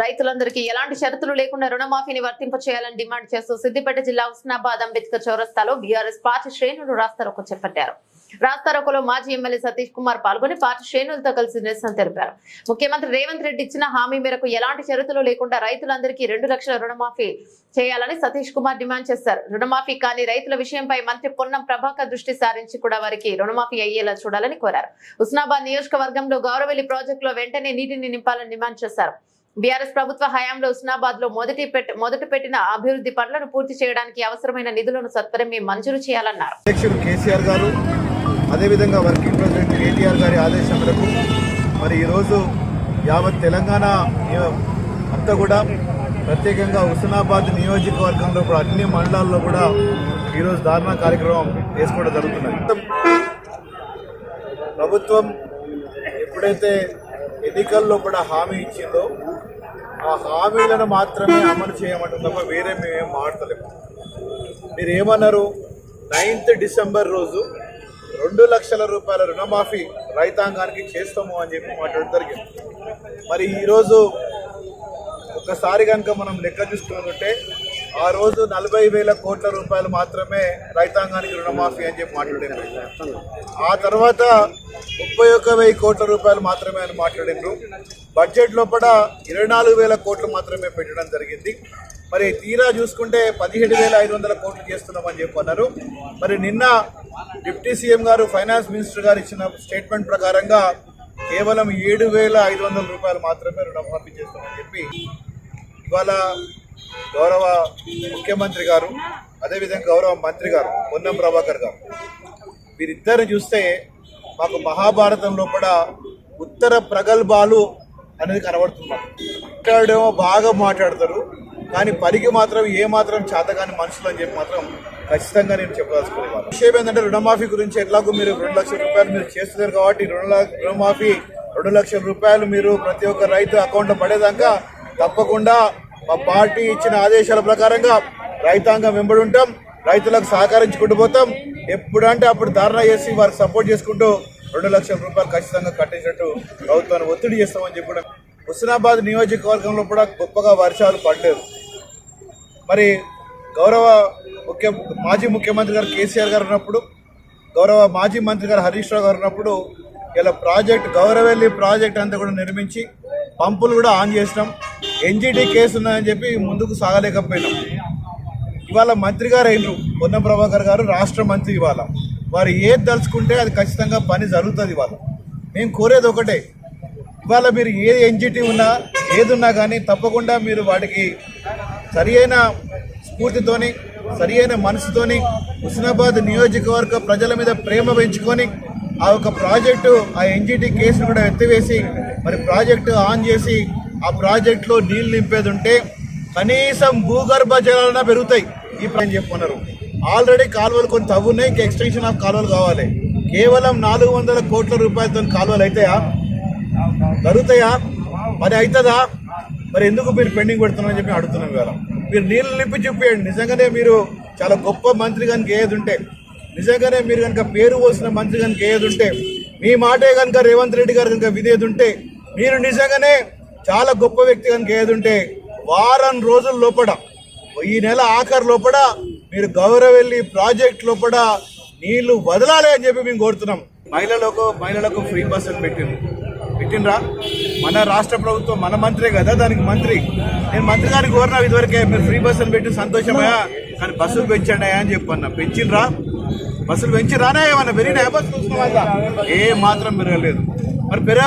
రైతులందరికీ ఎలాంటి షరతులు లేకుండా రుణమాఫీని వర్తింప చేయాలని డిమాండ్ చేస్తూ సిద్దిపేట జిల్లా హుస్నాబాద్ అంబేద్కర్ చౌరస్తాలో బీఆర్ఎస్ పార్టీ శ్రేణులు రాస్తారోకో చేపట్టారు. రాస్తారోకలో మాజీ ఎమ్మెల్యే సతీష్ కుమార్ పాల్గొని పార్టీ శ్రేణులతో కలిసి నిరసన తెలిపారు. ముఖ్యమంత్రి రేవంత్ రెడ్డి ఇచ్చిన హామీ మేరకు ఎలాంటి షరతులు లేకుండా రైతులందరికీ రెండు లక్షల రుణమాఫీ చేయాలని సతీష్ కుమార్ డిమాండ్ చేశారు. రుణమాఫీ కాని రైతుల విషయంపై మంత్రి పొన్నం ప్రభాకర్ దృష్టి సారించి కూడా వారికి రుణమాఫీ అయ్యేలా చూడాలని కోరారు. హుస్నాబాద్ నియోజకవర్గంలో గౌరవెల్లి ప్రాజెక్టులో వెంటనే నీటిని నింపాలని డిమాండ్ చేశారు. బీఆర్ఎస్ ప్రభుత్వ హయాంలో హుస్నాబాద్లో మొదటి మొదట పెట్టిన అభివృద్ధి పనులను పూర్తి చేయడానికి అవసరమైన నిధులను సత్వరమే మంజూరు చేయాలన్నారు. అధ్యక్షుడు కేసీఆర్ గారు అదేవిధంగా వర్కింగ్ ప్రెసిడెంట్ కేటీఆర్ గారి ఆదేశం మేరకు మరి ఈరోజు యావత్ తెలంగాణ అంతా కూడా ప్రత్యేకంగా హుస్నాబాద్ నియోజకవర్గంలో కూడా అన్ని మండలాల్లో కూడా ఈరోజు ధారణ కార్యక్రమం చేసుకోవడం జరుగుతున్నది. ప్రభుత్వం ఎప్పుడైతే ఎన్నికల్లో కూడా హామీ ఇచ్చిందో ఆ హామీలను మాత్రమే అమలు చేయమంటుంది తప్ప వేరే మేమేం మాట్లాడలేము. మీరు ఏమన్నారు నైన్త్ డిసెంబర్ రోజు రెండు లక్షల రూపాయల రుణమాఫీ రైతాంగానికి చేస్తాము అని చెప్పి మాట్లాడడం జరిగింది. మరి ఈరోజు ఒక్కసారి కనుక మనం లెక్క చూసుకున్నట్టే ఆ రోజు నలభై వేల కోట్ల రూపాయలు మాత్రమే రైతాంగానికి రుణమాఫీ అని చెప్పి మాట్లాడారు ఆ తర్వాత ముప్పై ఒక్క వెయ్యి కోట్ల రూపాయలు మాత్రమే అని మాట్లాడిండ్రు. బడ్జెట్ లోపల ఇరవై నాలుగు వేల కోట్లు మాత్రమే పెట్టడం జరిగింది. మరి తీరా చూసుకుంటే పదిహేడు వేల ఐదు వందల కోట్లు చేస్తున్నామని చెప్పి అన్నారు. మరి నిన్న డిప్యూటీ సీఎం గారు ఫైనాన్స్ మినిస్టర్ గారు ఇచ్చిన స్టేట్మెంట్ ప్రకారంగా కేవలం ఏడు వేల ఐదు వందల రూపాయలు మాత్రమే రుణమాఫీ చేస్తామని చెప్పి ఇవాళ గౌరవ ముఖ్యమంత్రి గారు అదేవిధంగా గౌరవ మంత్రి గారు పొన్నం ప్రభాకర్ గారు. వీరిద్దరు చూస్తే మాకు మహాభారతంలో కూడా ఉత్తర ప్రగల్భాలు అనేది కనబడుతున్నారు మాట్లాడేమో బాగా మాట్లాడతారు కానీ పనికి మాత్రం ఏ మాత్రం చేతగాని మనుషులు అని చెప్పి మాత్రం ఖచ్చితంగా నేను చెప్పదలుచుకునేవాళ్ళు విషయం ఏంటంటే రుణమాఫీ గురించి ఎట్లాగో మీరు రెండు లక్షల రూపాయలు మీరు చేస్తున్నారు కాబట్టి రుణ రుణమాఫీ రెండు లక్షల రూపాయలు మీరు ప్రతి ఒక్క రైతు అకౌంట్లో పడేదాకా తప్పకుండా మా పార్టీ ఇచ్చిన ఆదేశాల ప్రకారంగా రైతాంగం వెంబడి ఉంటాం రైతులకు సహకరించుకుంటూ పోతాం. ఎప్పుడంటే అప్పుడు ధారణ చేసి వారికి సపోర్ట్ చేసుకుంటూ రెండు లక్షల రూపాయలు ఖచ్చితంగా కట్టించినట్టు ప్రభుత్వాన్ని ఒత్తిడి చేస్తామని చెప్పడం హుస్నాబాద్ నియోజకవర్గంలో కూడా గొప్పగా వర్షాలు పడలేదు. మరి గౌరవ ముఖ్య మాజీ ముఖ్యమంత్రి గారు కేసీఆర్ గారు ఉన్నప్పుడు గౌరవ మాజీ మంత్రి గారు హరీష్ రావు గారు ఉన్నప్పుడు ఇలా ప్రాజెక్ట్ గౌరవెల్లి ప్రాజెక్ట్ అంతా కూడా నిర్మించి పంపులు కూడా ఆన్ చేసినాం. ఎన్జిటి కేసు ఉన్నదని చెప్పి ముందుకు సాగలేకపోయినాం. ఇవాళ మంత్రి గారు అయినరు. పొన్నం ప్రభాకర్ గారు రాష్ట్ర మంత్రి ఇవాళ. వారు ఏది తలుచుకుంటే అది ఖచ్చితంగా పని జరుగుతుంది ఇవాళ. మేము కోరేది ఒకటే. ఇవాళ మీరు ఏది ఎన్జిటి ఉన్నా ఏది ఉన్నా కానీ తప్పకుండా మీరు వాటికి సరి అయిన స్ఫూర్తితోని సరి అయిన మనసుతోని హుస్నాబాద్ నియోజకవర్గ ప్రజల మీద ప్రేమ పెంచుకొని ఆ యొక్క ప్రాజెక్టు ఆ ఎన్జిటి కేసును కూడా ఎత్తివేసి మరి ప్రాజెక్టు ఆన్ చేసి ఆ ప్రాజెక్టులో నీళ్ళు నింపేది ఉంటే కనీసం భూగర్భ జలాలన్నా పెరుగుతాయి. ఈ పని చెప్పుకున్నారు ఆల్రెడీ కాలువలు కొన్ని తవ్వున్నాయి ఇంకా ఎక్స్టెన్షన్ ఆఫ్ కాలువలు కావాలి. కేవలం నాలుగు వందల కోట్ల రూపాయలతో కాలువలు అవుతాయా జరుగుతాయా మరి అవుతుందా మరి ఎందుకు మీరు పెండింగ్ పెడుతున్నారని చెప్పి అడుగుతున్నాం ఇవాళ. మీరు నీళ్ళు నింపి చూపించండి నిజంగానే మీరు చాలా గొప్ప మంత్రి కనుక ఏది ఉంటే నిజంగానే మీరు కనుక పేరు పోసిన మంత్రి కనుక ఏది ఉంటే మీ మాటే కనుక రేవంత్ రెడ్డి గారు కనుక విధేది ఉంటే మీరు నిజంగానే చాలా గొప్ప వ్యక్తి కనుక ఏదుంటే ఉంటే వారం రోజుల లోపల ఈ నెల ఆఖరు లోపల మీరు గౌరవెల్లి ప్రాజెక్ట్ లోపల నీళ్ళు వదలాలి అని చెప్పి మేము కోరుతున్నాం. మహిళలకు మహిళలకు ఫ్రీ బస్సులు పెట్టింది పెట్టిండ్రు పెట్టిండ్రా? మన రాష్ట్ర ప్రభుత్వం మన మంత్రే కదా దానికి మంత్రి. నేను మంత్రి గారికి కోరినా ఇదివరకే మీరు ఫ్రీ బస్సులు పెట్టి సంతోషమయ్యా కానీ బస్సులు పెంచండి అని చెప్పన్నా. పెంచిండ్రా బస్సులు పెంచి రానా ఏమన్నా పెరిగినా బస్సు చూసుకోవాలి ఏ మాత్రం పెరగలేదు. మరి పెరగ